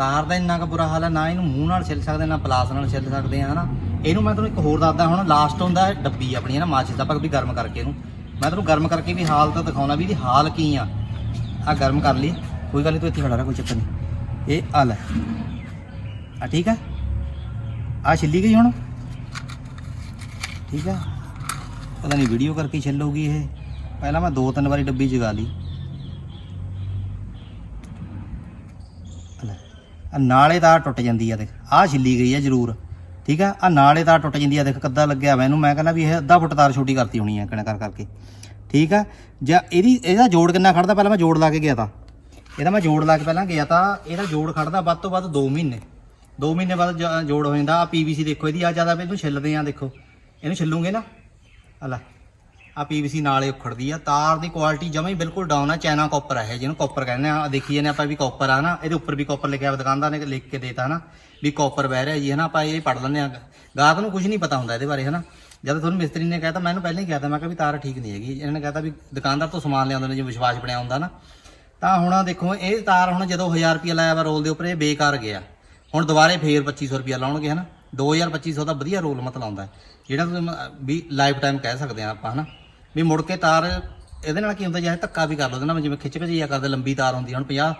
ਤਾਰ ਦਾ ਇੰਨਾ ਕੁ ਬੁਰਾ ਹਾਲ ਹੈ ਨਾ ਇਹਨੂੰ ਮੂੰਹ ਨਾਲ ਛਿੱਲ ਸਕਦੇ ਨਾ ਪਲਾਸ ਨਾਲ ਛਿੱਲ ਸਕਦੇ ਆ ਹਨਾ? ਇਹਨੂੰ ਮੈਂ ਤੁਹਾਨੂੰ ਇੱਕ ਹੋਰ ਦੱਸਦਾ ਹੁਣ ਲਾਸਟ ਹੁੰਦਾ ਹੈ ਡੱਬੀ ਆਪਣੀ ਹੈ ਨਾ ਮਾਚਿਸ ਦਾ ਆਪਾਂ ਵੀ ਗਰਮ ਕਰਕੇ ਇਹਨੂੰ। ਮੈਂ ਤੁਹਾਨੂੰ ਗਰਮ ਕਰਕੇ ਵੀ ਹਾਲ ਤਾਂ ਦਿਖਾਉਣਾ ਵੀ ਇਹਦੀ ਹਾਲ ਕੀ ਆ। ਆ ਗਰਮ ਕਰ ਲਈ। ਕੋਈ ਗੱਲ ਨਹੀਂ ਤੂੰ ਇੱਥੇ ਖੜਾ ਰਹਿ ਕੋਈ ਚੱਕਰ ਨਹੀਂ ਇਹ ਆ ਲੈ। ਆ ਠੀਕ ਆ? ਆ ਛਿੱਲੀ ਗਈ ਹੁਣ? ਠੀਕ ਆ? ਪਤਾ ਨਹੀਂ ਵੀਡੀਓ ਕਰਕੇ ਛਿੱਲੂਗੀ ਇਹ। ਪਹਿਲਾਂ ਮੈਂ ਦੋ ਤਿੰਨ ਵਾਰੀ ਡੱਬੀ ਜਗਾ ਲਈ। ਲੈ, ਆ ਨਾਲੇ ਤਾਰ ਟੁੱਟ ਜਾਂਦੀ ਆ ਦੇਖ ਆ ਛਿੱਲੀ ਗਈ ਆ ਜ਼ਰੂਰ। ਠੀਕ ਆ? ਆ ਨਾਲੇ ਤਾਰ ਟੁੱਟ ਜਾਂਦੀ ਆ ਦੇਖ, ਕੱਦਾ ਲੱਗਿਆ ਮੈਨੂੰ ਮੈਂ ਕਹਿੰਦਾ ਵੀ ਇਹ ਅੱਧਾ ਫੁੱਟ ਤਾਰ ਛੋਟੀ ਕਰਤੀ ਹੋਣੀ ਆ ਕਿਣਾ ਕਰ ਕਰਕੇ। ਠੀਕ ਆ? ਜਾਂ ਇਹਦੀ, ਇਹਦਾ ਜੋੜ ਕਿੰਨਾ ਖੜਦਾ? ਪਹਿਲਾਂ ਮੈਂ ਜੋੜ ਲਾ ਕੇ ਗਿਆ ਤਾਂ। ਇਹਦਾ ਮੈਂ ਜੋੜ ਲਾ ਕੇ ਪਹਿਲਾਂ ਗਿਆ ਤਾਂ ਇਹਦਾ ਜੋੜ ਖੜਦਾ ਵੱਧ ਤੋਂ ਵੱਧ 2 ਮਹੀਨੇ। 2 ਮਹੀਨੇ ਬਾਅਦ ਜ- ਜੋੜ ਹੋ ਜਾਂਦਾ। ਆ ਪੀਵੀਸੀ ਦੇਖੋ ਇਹਦੀ ਆ ਜ਼ਿਆਦਾ ਇਹਨੂੰ ਛਿੱਲਦੇ ਆ, ਦੇਖੋ। ਇਹਨੂੰ ਛਿੱਲੂਗੇ ਨਾ? ਆ ਆ ਪੀਵੀਸੀ ਨਾਲੇ ਉਖੜਦੀ ਆ। ਤਾਰ ਦੀ ਕੁਆਲਿਟੀ ਜਮਾਂ ਹੀ ਬਿਲਕੁਲ ਡਾਊਨ ਆ। ਚੈਨਾ ਕਾਪਰ ਹੈ ਜਿਹਨੂੰ ਕਾਪਰ ਕਹਿੰਦੇ ਆ। ਆਹ ਦੇਖੀ ਜਾਂਦੇ ਆਪਾਂ ਵੀ ਕਾਪਰ ਆ ਨਾ, ਇਹਦੇ ਉੱਪਰ ਵੀ ਕਾਪਰ ਲਿਖਿਆ ਹੋਇਆ ਦੁਕਾਨਦਾਰ ਨੇ ਲਿਖ ਕੇ ਦੇਤਾ ਨਾ, ਵੀ ਕਾਪਰ ਬਹਿ ਰਿਹਾ ਜੀ, ਹਨਾ? ਆਪਾਂ ਇਹ ਪੜ ਲੈਂਦੇ ਆ। ਗਾਹਕ ਨੂੰ ਕੁਝ ਨਹੀਂ ਪਤਾ ਹੁੰਦਾ ਇਹਦੇ ਬਾਰੇ, ਹਨਾ? ਜਦ ਤੁਹਾਨੂੰ ਮਿਸਤਰੀ ਨੇ ਕਹਿਤਾ ਮੈਨੂੰ ਪਹਿਲਾਂ ਹੀ ਕਹਿਤਾ ਮੈਂ ਕਿਹਾ ਵੀ ਤਾਰ ਠੀਕ ਨਹੀਂ ਹੈਗੀ। ਇਹਨਾਂ ਨੇ ਕਹਿਤਾ ਵੀ ਦੁਕਾਨਦਾਰ ਤੋਂ ਸਮਾਨ ਲਿਆਉਂਦੇ ਨੇ ਜੇ ਵਿਸ਼ਵਾਸ ਬਣਿਆ ਹੁੰਦਾ ਨਾ। ਤਾਂ ਹੁਣ ਦੇਖੋ, ਇਹ ਤਾਰ ਹੁਣ ਜਦੋਂ 1000 ਰੁਪਏ ਲਾਇਆ ਵਾ ਰੋਲ ਦੇ ਉੱਪਰ, ਇਹ ਬੇਕਾਰ ਗਿਆ। ਹੁਣ ਦੁਬਾਰੇ ਫੇਰ 2500 ਰੁਪਏ ਲਾਉਣਗੇ, ਹਨਾ? 2000 ਦਾ ਵਧੀਆ ਰੋਲ ਮਤ ਲਾਉਂਦਾ ਜਿਹੜਾ ਤੁਸੀਂ ਵੀ ਲਾਈਫ ਟਾਈਮ ਕਹਿ ਸਕਦੇ ਆ ਆਪਾਂ, ਹਨਾ? ਵੀ ਮੁੜ ਕੇ ਤਾਰ, ਇਹਦੇ ਨਾਲ ਕੀ ਹੁੰਦਾ ਜੇ ਧੱਕਾ ਵੀ ਕਰ ਲਓ ਨਾ ਜਿਵੇਂ ਖਿੱਚ ਖਿਚਿਆ ਕਰਦੇ, ਲੰਬੀ ਤਾਰ ਹੁੰਦੀ ਹੁਣ 50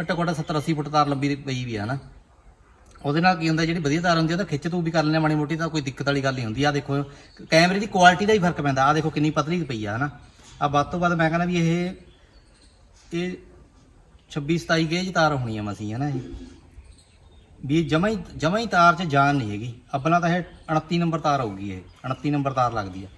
ਘੱਟੋ ਘੱਟ 70 80 ਫੁੱਟ ਤਾਰ ਲੰਬੀ ਪਈ ਵੀ ਆ ਨਾ। ਉਹਦੇ ਨਾਲ ਕੀ ਹੁੰਦਾ, ਜਿਹੜੀ ਵਧੀਆ ਤਾਰ ਹੁੰਦੀ ਆ ਉਹ ਤਾਂ ਖਿੱਚ ਤੂੰ ਵੀ ਕਰ ਲੈਣੇ ਮਾੜੀ ਮੋਟੀ ਤਾਂ ਕੋਈ ਦਿੱਕਤ ਵਾਲੀ ਗੱਲ ਨਹੀਂ ਹੁੰਦੀ। ਆ ਦੇਖੋ, ਕੈਮਰੇ ਦੀ ਕੁਆਲਿਟੀ ਦਾ ਹੀ ਫ਼ਰਕ ਪੈਂਦਾ ਆ ਦੇਖੋ ਕਿੰਨੀ ਪਤਲੀ ਪਈ ਆ, ਹਨਾ। ਆ ਵੱਧ ਤੋਂ ਵੱਧ ਮੈਂ ਕਹਿੰਦਾ ਵੀ ਇਹ ਇਹ 26 27 ਗੇਜ ਤਾਰ ਹੋਣੀ ਆ ਮਸੀਂ ਹਨਾ ਇਹ। ਵੀ ਜਮਾ ਹੀ ਜਮਾ ਹੀ ਤਾਰ 'ਚ ਜਾਨ ਨਹੀਂ ਹੈਗੀ। ਆਪਣਾ ਤਾਂ ਇਹ 29 ਨੰਬਰ ਤਾਰ ਆਊਗੀ ਇਹ 29 ਨੰਬਰ ਤਾਰ ਲੱਗਦੀ ਆ।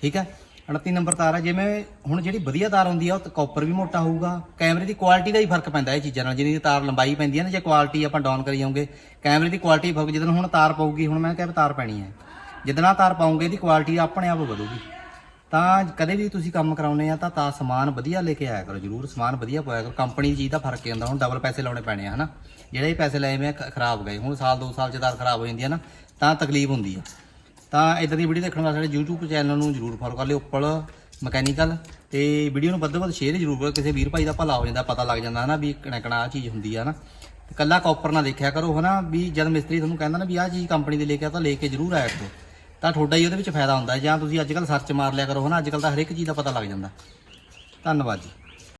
ਠੀਕ ਹੈ 29 ਨੰਬਰ ਤਾਰ ਹੈ ਜਿਵੇਂ ਹੁਣ ਜਿਹੜੀ ਵਧੀਆ ਤਾਰ ਹੁੰਦੀ ਆ, ਉਹ ਕਾਪਰ ਵੀ ਮੋਟਾ ਹੋਊਗਾ। ਕੈਮਰੇ ਦੀ ਕੁਆਲਿਟੀ ਦਾ ਹੀ ਫ਼ਰਕ ਪੈਂਦਾ ਇਹ ਚੀਜ਼ਾਂ ਨਾਲ, ਜਿੰਨੀ ਤਾਰ ਲੰਬਾਈ ਪੈਂਦੀ ਹੈ ਨਾ, ਜੇ ਕੁਆਲਿਟੀ ਆਪਾਂ ਡਾਊਨ ਕਰੀ ਜਾਓਗੇ, ਕੈਮਰੇ ਦੀ ਕੁਆਲਿਟੀ ਫ਼ਰਕ ਜਦੋਂ ਹੁਣ ਤਾਰ ਪਾਊਗੀ, ਹੁਣ ਮੈਂ ਕਿਹਾ ਵੀ ਤਾਰ ਪੈਣੀ ਹੈ ਜਿੱਦਣ ਤਾਰ ਪਾਉਂਗੇ, ਇਹਦੀ ਕੁਆਲਿਟੀ ਆਪਣੇ ਆਪ ਵਧੂਗੀ। ਤਾਂ ਕਦੇ ਵੀ ਤੁਸੀਂ ਕੰਮ ਕਰਾਉਨੇ ਆ, ਤਾਂ ਤਾਂ ਸਮਾਨ ਵਧੀਆ ਲੈ ਕੇ ਆਇਆ ਕਰੋ ਜਰੂਰ, ਸਮਾਨ ਵਧੀਆ ਪਾਇਆ ਕਰੋ। ਕੰਪਨੀ ਦੀ ਚੀਜ਼ ਦਾ ਫ਼ਰਕ ਹੀ ਹੁੰਦਾ, ਹੁਣ ਡਬਲ ਪੈਸੇ ਲਾਉਣੇ ਪੈਣੇ ਆ, ਹਨਾ? ਜਿਹੜੇ ਵੀ ਪੈਸੇ ਲਏ ਮੈਂ ਖਰਾਬ ਗਏ, ਹੁਣ ਸਾਲ 2 ਸਾਲ ਚ ਤਾਰ ਖਰਾਬ ਹੋ ਜਾਂਦੀ ਹੈ ਨਾ, ਤਾਂ ਤਕਲੀਫ ਹੁੰਦੀ ਆ। ਤਾਂ ਇਦਾਂ ਦੀ ਵੀਡੀਓ ਦੇਖਣ ਵਾਸਤੇ ਸਾਡੇ YouTube ਚੈਨਲ ਨੂੰ ਜਰੂਰ ਫੋਲੋ ਕਰ ਲਿਓ ਉੱਪਰ ਮਕੈਨੀਕਲ ਤੇ ਵੀਡੀਓ ਨੂੰ ਵੱਧ ਤੋਂ ਵੱਧ ਸ਼ੇਅਰ ਜਰੂਰ ਕਰੋ। ਕਿਸੇ ਵੀਰ ਭਾਈ ਦਾ ਭਲਾ ਹੋ ਜਾਂਦਾ, ਪਤਾ ਲੱਗ ਜਾਂਦਾ ਹਨਾ ਵੀ ਕਣਕਣਾ ਕਣਾ ਆ ਚੀਜ਼ ਹੁੰਦੀ ਆ ਨਾ ਤੇ ਕੱਲਾ ਕਾਪਰ ਨਾ ਦੇਖਿਆ ਕਰੋ ਹਨਾ ਵੀ ਜਦ ਮਿਸਤਰੀ ਤੁਹਾਨੂੰ ਕਹਿੰਦਾ ਨਾ ਵੀ ਆਹ ਚੀਜ਼ ਕੰਪਨੀ ਦੇ ਲੈ ਕੇ ਆ ਤਾਂ ਲੈ ਕੇ ਜਰੂਰ ਆਇਆ ਕਰੋ। ਤਾਂ ਤੁਹਾਡਾ ਹੀ ਉਹਦੇ ਵਿੱਚ ਫਾਇਦਾ ਹੁੰਦਾ ਜਾਂ ਤੁਸੀਂ ਅੱਜ ਕੱਲ ਸਰਚ ਮਾਰ ਲਿਆ ਕਰੋ ਹਨਾ, ਅੱਜ ਕੱਲ ਤਾਂ ਹਰ ਇੱਕ ਚੀਜ਼ ਦਾ ਪਤਾ ਲੱਗ ਜਾਂਦਾ। ਧੰਨਵਾਦ ਜੀ।